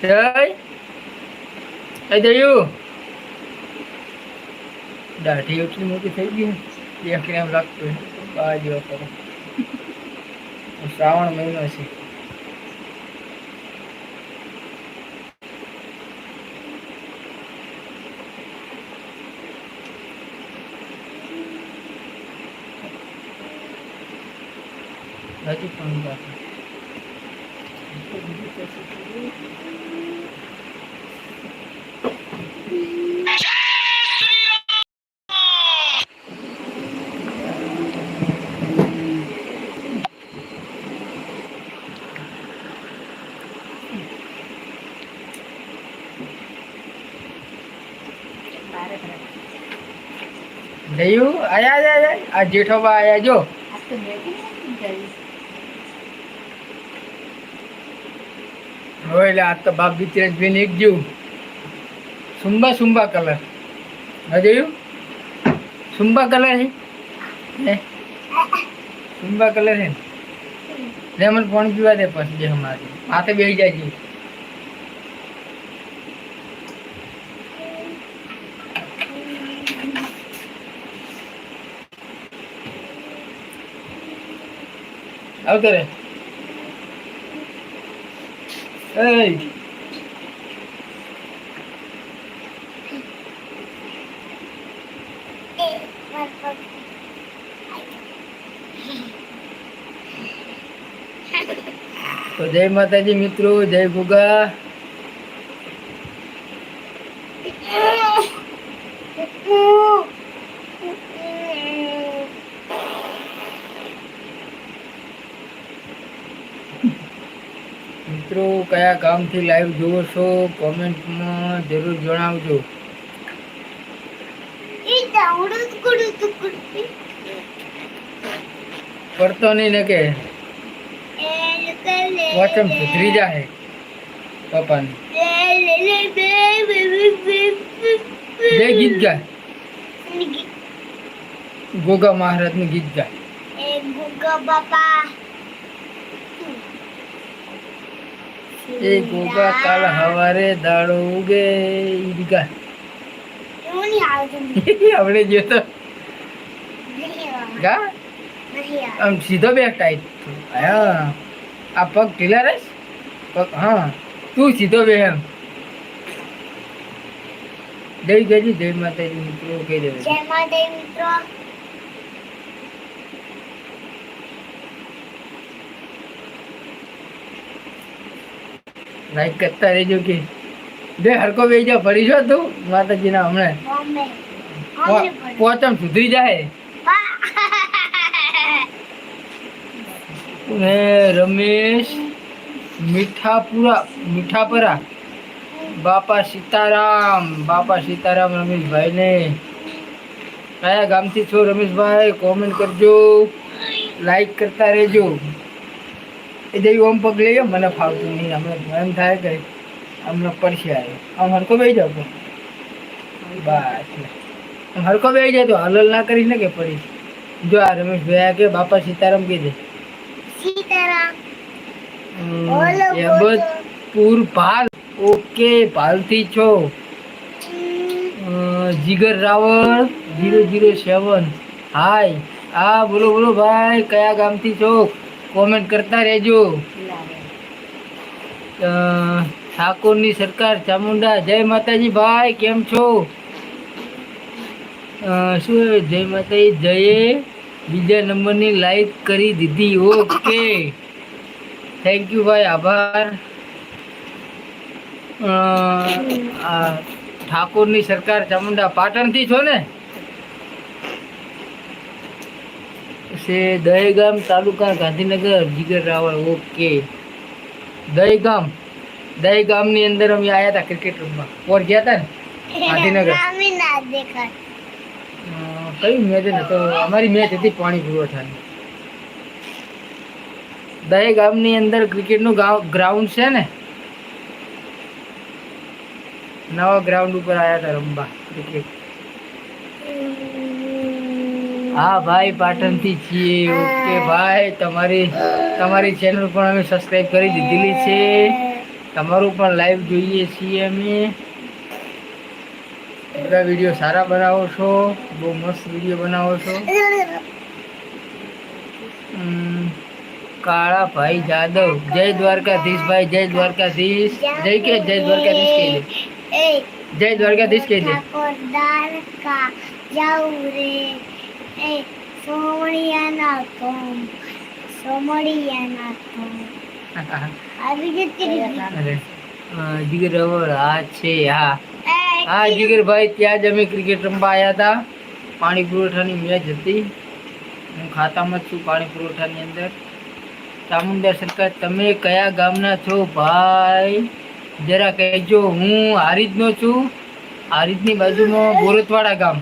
જય જય જયું દાઢી એટલી મોટી થઈ ગઈ દેખને એમ લાગતું બા જેવા કરો શ્રાવણ મહિનો છે હજી પણ બાકી જયું આયા આયા આ જેઠોબા આયા, જો. આ તો બાપ દીકરા બેન એક જેવું સુંબા સુંબા કલર. હા જોયું? સુંબા કલર હે? સુંબા કલર હે? ને મને ફોન પીવા દે પછી જે અમારે માથે બેસી જાય આવતો રે! તો જય માતાજી મિત્રો જય ગુગા કયા ગામથી લાઈવ જુઓ છો? કોમેન્ટમાં જરૂર જણાવજો. પડતો નહીં ને કે? વચન સુધરી જાય. પપ્પાને. બે ગીત ગાય. ગોગા મહારાજનું ગીત ગાય. બાપા. એ ગોગા કાલ હવારે દાડો ઉગે. ઈ ગાય એવું નહીં. આવતું આપણે જો તો. ગા આમ સીધો બે ટાઈટ હા. આ પગ ઢીલા રહીશ? પગ હા. તું સીધો બે એમ. જય ગજી જય માતાજી મિત્રો કહી દેવે જય માતાજી મિત્રો. લાઈક કરતા રહેજો કે બે હરકો બે જા ફરી છો તું માતાજીના હમણાં પોચમ સુધરી જાય. ને રમેશ મીઠાપુરા મીઠાપરા બાપા સીતારામ બાપા સીતારામ રમેશભાઈ ને કયા ગામથી છો રમેશભાઈ? કોમેન્ટ કરજો. લાઈક કરતા રહેજો. એ ઓમ પગ લઈ મને ફાવતું નહીં. હમણાં એમ થાય કે હમણાં પડશે આવે. આમ હરકો બે જાવ તો. બસ. આમ હરકો બે જાય તો હલલ ના કરીશ ને કે પડીશ જો આ રમેશ ભાઈ કે બાપા સીતારામ કીધે હમ, ભાલ ઓકે ભાલથી છો. Jigar Raval zero zero seven. Hi. હા બોલો બોલો ભાઈ કયા ગામથી છો? કોમેન્ટ કરતા રહેજો. ઠાકોરની સરકાર ચામુંડા જય માતાજી ભાઈ કેમ છો? શું જય માતાજી જયે. બીજા નંબરની લાઈક કરી દીધી ઓકે. થેન્ક યુ ભાઈ આભાર. ઠાકોરની સરકાર ચામુંડા પાટણથી છો ને? છે. દહેગામ તાલુકા ગાંધીનગર જીગર રાવળ ઓકે દહેગામ. દહેગામની અંદર અમે આવ્યા હતા ક્રિકેટ રમવા. ઓર ગયા હતા ને? ગાંધીનગર. કયું કઈ મેચ ને તો અમારી મેચ હતી પાણી પુરવઠાની. દહેગામની અંદર ક્રિકેટનું ગ્રાઉન્ડ છે ને? નવા ગ્રાઉન્ડ ઉપર આવ્યા હતા રમવા ક્રિકેટ હા ભાઈ પાટણથી છીએ. ઓકે ભાઈ તમારી તમારી ચેનલ પણ અમે સબસ્ક્રાઇબ કરી દીધેલી છે. તમારું પણ લાઈવ જોઈએ છીએ અમે. બધા વીડિયો સારા બનાવો છો? બહુ મસ્ત વીડિયો બનાવો છો? હમ, કાળાભાઈ જાદવ. જય દ્વારકાધીશ ભાઈ જય દ્વારકાધીશ. જય કે જય દ્વારકાધીશ કહી દે. એ જય દ્વારકાધીશ કહી દે. એ આવી જીગર હા છે હા હા ત્યાં જ અમે ક્રિકેટ રમવા આવ્યા હતા. પાણી પુરવઠાની મેચ હતી. હું ખાતામાં છું પાણી પુરવઠાની અંદર. ચામુંડા સરકાર તમે કયા ગામના છો ભાઈ? જરા કહેજો હું હારીજનો છું. હારીજની બાજુમાં બોરતવાડા ગામ.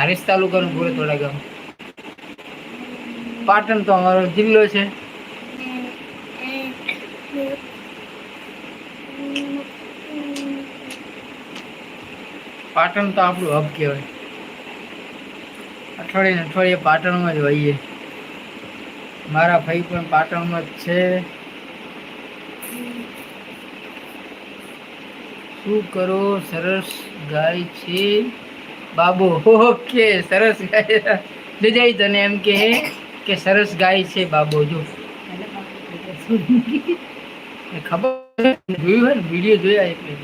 હારીજ તાલુકાનું બોરતવાડા ગામ. પાટણ તો અમારો જિલ્લો છે. પાટણ તો આપણું હબ કહેવાય. અઠવાડિયે અઠવાડિયે પાટણમાં જ હોઈએ. મારા ભાઈ પણ પાટણમાં જ છે. શું કરો? સરસ ગાય છે. બાબુ ઓકે સરસ ગાય. લીજાઈ તને એમ કે કે સરસ ગાય છે બાબો જો. ખબર જોયું હોય ને વીડિયો જોયા એટલે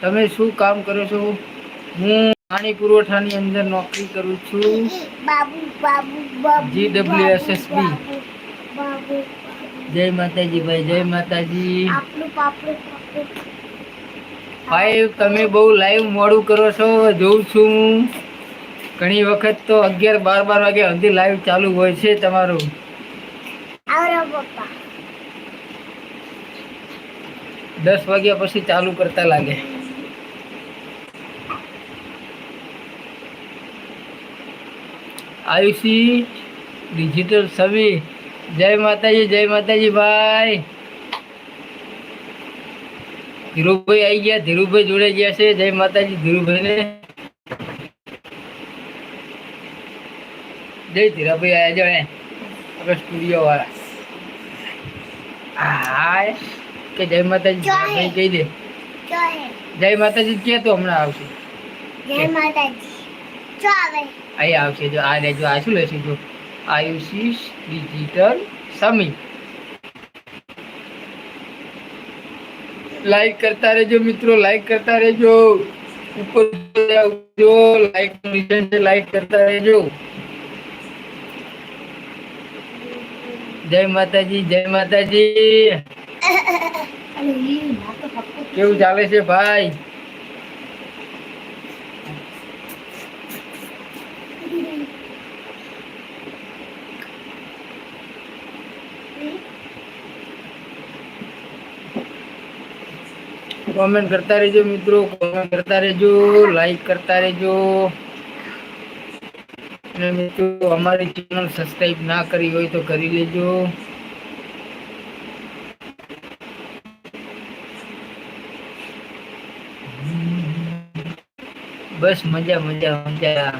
તમે શું કામ કરો છો? હું પાણી પુરવઠાની અંદર નોકરી કરું છું. બાબુ બાબુ બાબુ એસ બી જય માતાજી ભાઈ જય માતાજી. ભાઈ તમે બહુ લાઈવ મોડું કરો છો જોઉં છું હું. ઘણી વખત તો અગિયાર બાર બાર વાગે સુધી લાઈવ ચાલુ હોય છે તમારું. દસ વાગ્યા પછી ચાલુ કરતા લાગે. આયુષી ડિજિટલ સવિ જય માતાજી જય માતાજી ભાઈ. ધીરુભાઈ આવી ગયા. ધીરુભાઈ જોડે ગયા છે. જય માતાજી ધીરુભાઈને. જય ધીરાભાઈ આવ્યા છે આપણે સ્ટુડિયો વાળા. હા કે જય માતાજી ધીરાભાઈ કહી દે. જય. માતાજી કે તો હમણાં આવશે? જય માતાજી. જો આવે અહીં આવશે. જો આ જો આ શું લેશે? જો આયુષીસ ડિજિટલ સમી લાઈક કરતા રહેજો મિત્રો લાઈક કરતા રહેજો ઉપર જો લાઈક નિશાન છે લાઈક કરતા રહેજો જય માતાજી જય માતાજી કેવું ચાલે છે ભાઈ કોમેન્ટ કરતા રહેજો મિત્રો કોમેન્ટ કરતા રહેજો લાઈક કરતા રહેજો. અને મિત્રો, અમારી ચેનલ સબસ્ક્રાઈબ ના કરી હોય તો કરી લેજો. બસ મજા મજા મજા.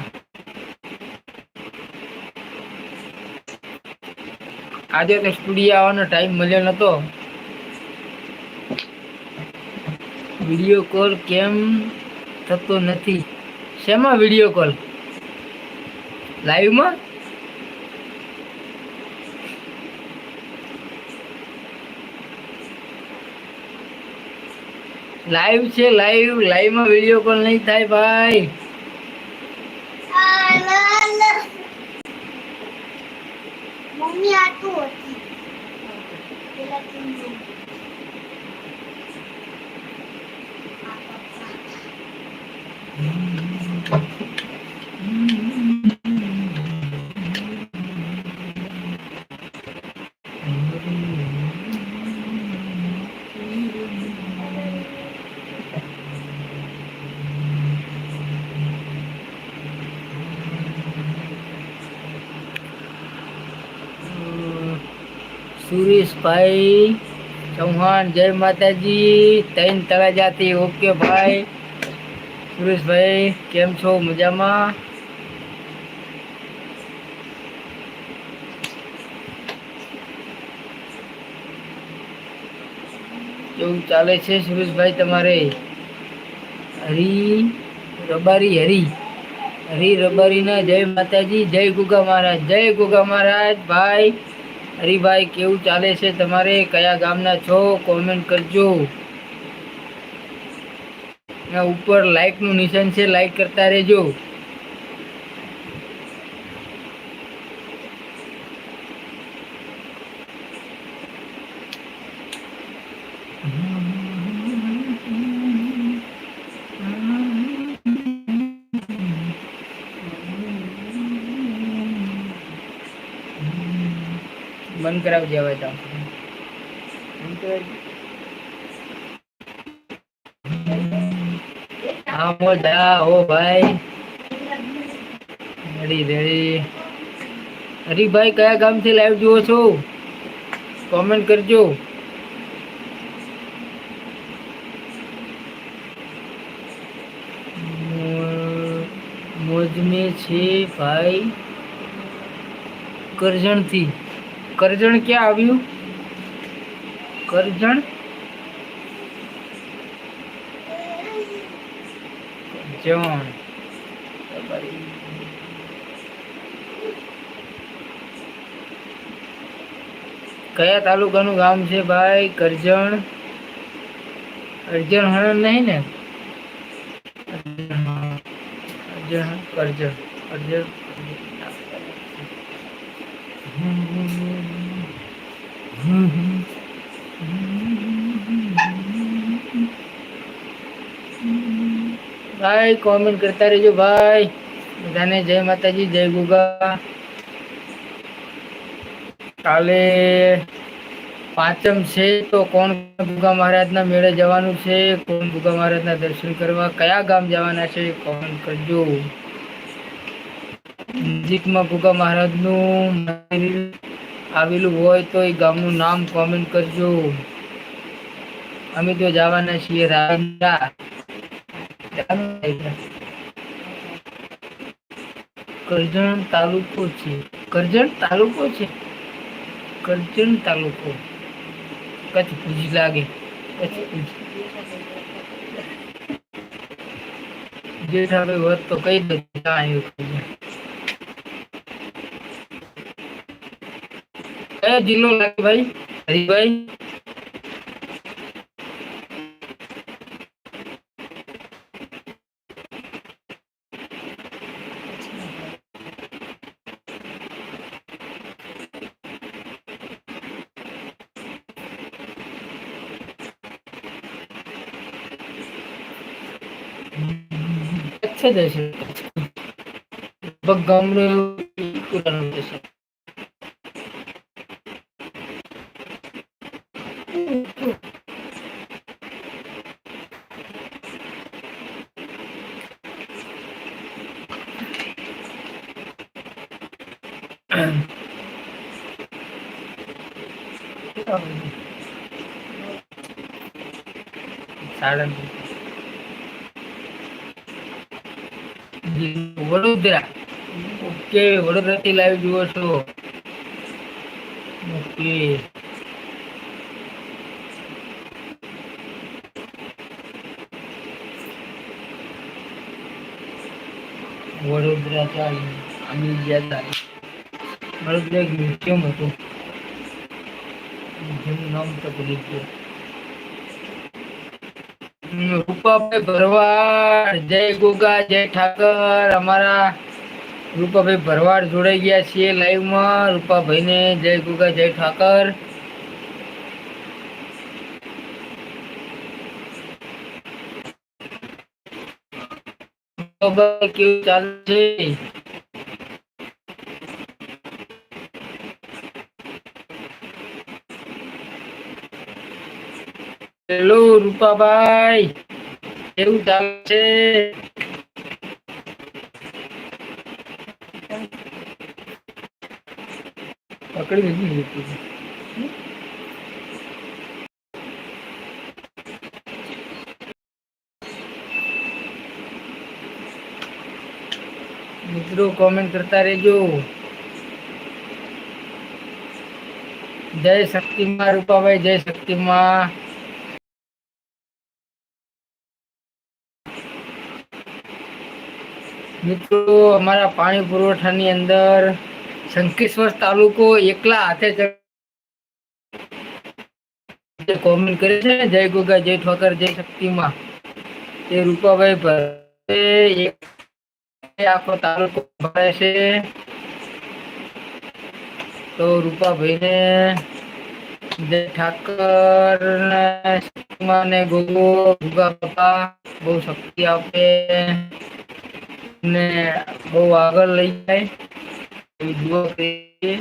આજે તો સ્ટુડિયો આવવાનો ટાઈમ મળ્યો નતો. વીડિયો કોલ કેમ થતો નથી? શેમાં વીડિયો કોલ લાઈવમાં લાઈવ છે લાઈવ લાઈવમાં વીડિયો કોલ નહીં થાય, ભાઈ મમ્મી આટલું હતી પેલા તું સુરેશભાઈ ચૌહાણ જય માતાજી તૈન તળાજાથી ઓકે ભાઈ સુરેશભાઈ, કેમ છો? મજામાં? કેવું ચાલે છે સુરેશભાઈ તમારે? હરી રબારી, હરી. હરી રબારીના જય માતાજી, જય ગુગા મહારાજ, જય ગુગા મહારાજ, ભાઈ. હરિભાઈ, કેવું ચાલે છે તમારે? કયા ગામના છો? કોમેન્ટ કરજો. ના ઉપર લાઇકનું નિશાન છે લાઇક કરતા રહેજો. બંધ કરાવજે હવે તો. કરાવજે. હા ભાઈ રેડી રેડી. હરીભાઈ, કયા ગામથી લાઈવ જુઓ છો? કોમેન્ટ કરજો. મોજમે છે ભાઈ. કરજણથી. કરજણ ક્યાં આવ્યું? કરજણ? કરજણ કયા તાલુકાનું ગામ છે ભાઈ? કરજણ? અર્જણ હરણ નહીં ને? અર્જણ કરજણ અર્જણ ભાઈ કોમેન્ટ કરતા રહેજો ભાઈ. બધાને જય માતાજી, જય ગુગા. કાલે પાંચમ છે, તો કોણ ગુગા મહારાજના મેળે જવાનું છે? કોણ ગુગા મહારાજના દર્શન કરવા? કયા ગામ જવાના છે? કોમેન્ટ કરજો. નજીકમાં ગુગા મહારાજનું મંદિર આવેલું હોય તો એ ગામનું નામ કોમેન્ટ કરજો. અમે તો જવાના છીએ રાજા કરજણ તાલુકો છે. કરજણ તાલુકો છે? કરજણ તાલુકો. કચ્છ ભુજ લાગે. કચ્છ ભુજ જેઠાભાઈ હોત તો કઈ દે ક્યાં આવ્યું કરજણ? કયો જિલ્લો લાગે ભાઈ? હરિભાઈ? જ હશે લગભગ ગામડું પુરાણું હશે વડોદરા. ઓકે વડોદરાથી લાઈવ જુઓ છો? ઓકે. વડોદરા ચાલ અમે ગયા વડોદરા એક મ્યુઝિયમ હતું. જેનું નામ તો ભૂલી ગયો. રૂપાભાઈ ભરવાડ, જય ગોગા, જય ઠાકર. અમારા રૂપાભાઈ ભરવાડ જોડાઈ ગયા છીએ લાઈવમાં. રૂપાભાઈને જય ગોગા, જય ઠાકર. કેવું ચાલે છે? હેલો રૂપાભાઈ કેવું ચાલે છે? પકડી લીધું મિત્રો કોમેન્ટ કરતા રહેજો. જય શક્તિમાં, રૂપાભાઈ, જય શક્તિમાં. મિત્રો, અમારા પાણી પુરવઠાની અંદર શંકેશ્વર તાલુકો એકલા હાથે જે કોમેન્ટ કરે છે ને, જય ગોગા, જય ઠોકર, જય શક્તિમાં તે રૂપાભાઈ ભરે એક આખો તાલુકો ભરે છે. તો રૂપાભાઈને જય ઠાકર ને શક્તિમાં ને ગોગો, ગુગા બાપા બહુ શક્તિ આપે. ને બહુ આગળ લઈ જાય એવી દુઆ કરીએ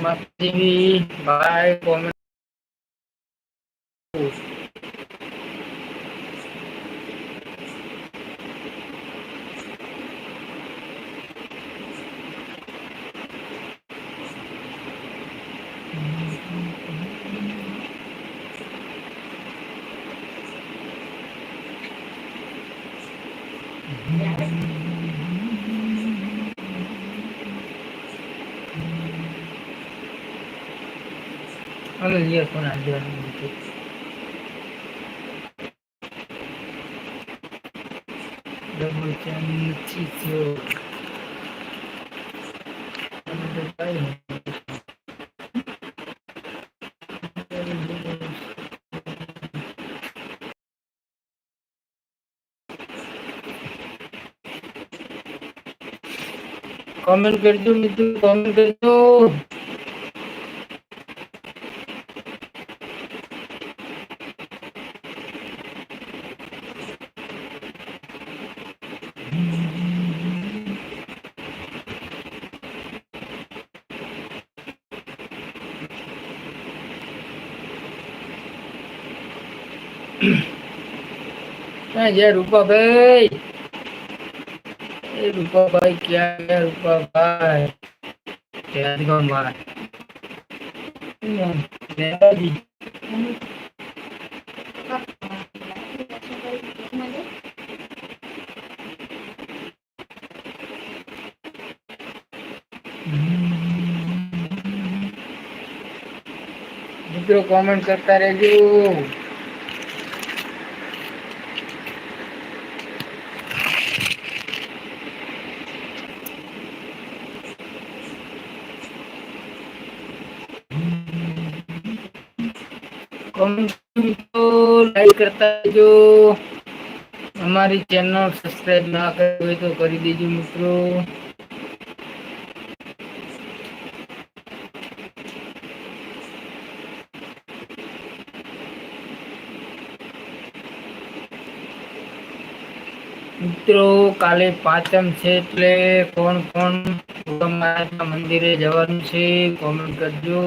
માતાજી ભાઈ કોમેન્ટ હવે ઇયરફોન આપી દેવાનું બીજું. ડબલ ચેન કાંઈ નહીં. કોમેન્ટ કરજો મિત્રો કોમેન્ટ કરજો ક્યાં રૂપાભાઈ? એ રૂપાભાઈ ક્યાં ગયા રૂપાભાઈ? ક્યાં ગયા મારા મિત્રો કોમેન્ટ કરતા રહેજો. લાઈક કરતા જો અમારી ચેનલ સબસ્ક્રાઇબ ના કરી હોય તો કરી દેજો મિત્રો. મિત્રો, કાલે પાંચમ છે એટલે કોણ કોણ મંદિરે જવાનું છે કોમેન્ટ કરજો.